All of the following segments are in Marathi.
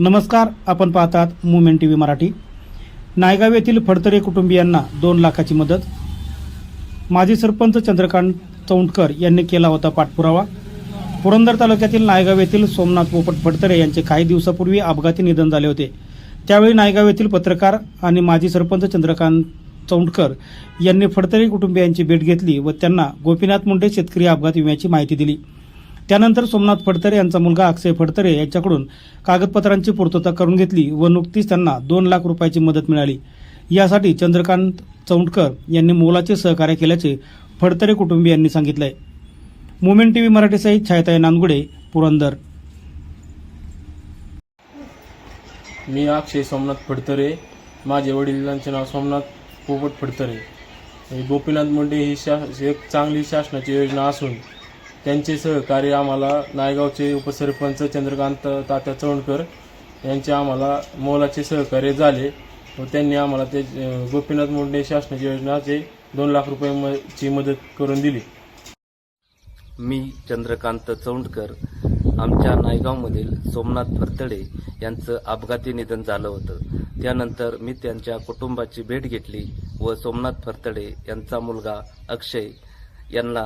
नमस्कार आपण पाहतात movement T V Marathi. Naigaon येथील फडतरे कुटुंबियांना दोन लाखाची मदत. माजी सरपंच चंद्रकांत चौंडकर यांनी केला होता पाठपुरावा. पुरंदर तालुक्यातील नायगाव येथील सोमनाथ पोपट फडतरे यांचे काही दिवसापूर्वी अपघाती निधन झाले होते. त्यावेळी नायगाव येथील पत्रकार आणि माजी सरपंच चंद्रकांत चौंडकर यांनी फडतरे कुटुंबियांची भेट घेतली व त्यांना गोपीनाथ मुंडे शेतकरी अपघात विम्याची माहिती दिली. त्यानंतर सोमनाथ फडतरे यांचा मुलगा अक्षय फडतरे यांच्याकडून कागदपत्रांची पूर्तता करून घेतली व नुकतीच त्यांना दोन लाख रुपयाची मदत मिळाली. यासाठी चंद्रकांत चौंडकर यांनी मोलाचे सहकार्य केल्याचे फडतरे कुटुंबियांनी सांगितलंय. मुमेंट टीव्ही मराठीसहित छायताई नांदगुडे पुरंदर. मी अक्षय सोमनाथ फडतरे. माझे वडिलांचे नाव सोमनाथ पोपट फडतरे. गोपीनाथ मुंडे ही शा एक चांगली शासनाची योजना असून त्यांचे सहकार्य आम्हाला नायगावचे उपसरपंच चंद्रकांत तात्या चौंडकर यांचे आम्हाला मोलाचे सहकार्य झाले व त्यांनी आम्हाला ते गोपीनाथ मुंडे शासनाची योजनाचे दोन लाख रुपये म- ची मदत करून दिली. मी चंद्रकांत चौंडकर आमच्या नायगावमधील सोमनाथ फरतडे यांचं अपघाती निधन झालं होतं. त्यानंतर मी त्यांच्या कुटुंबाची भेट घेतली व सोमनाथ फरतडे यांचा मुलगा अक्षय यांना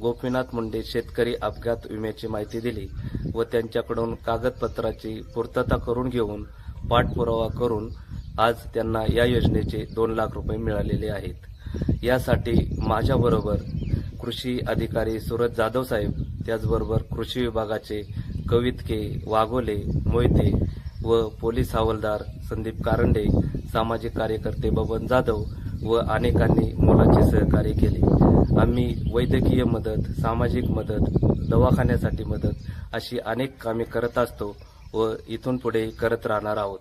गोपीनाथ मुंडे शेतकरी अपघात विम्याची माहिती दिली व त्यांच्याकडून कागदपत्राची पूर्तता करून घेऊन पाठपुरावा करून आज त्यांना या योजनेचे दोन लाख रुपये मिळालेले आहेत. यासाठी माझ्याबरोबर कृषी अधिकारी सुरज जाधव साहेब त्याचबरोबर कृषी विभागाचे कवितके वाघोले मोहिते व पोलीस हवालदार संदीप कारंडे सामाजिक कार्यकर्ते बबन जाधव व अनेकांनी मोलाचे सहकार्य केले. आम्ही वैद्यकीय मदत सामाजिक मदत दवाखान्यासाठी मदत अशी अनेक कामे करत असतो व इथून पुढे करत राहणार आहोत.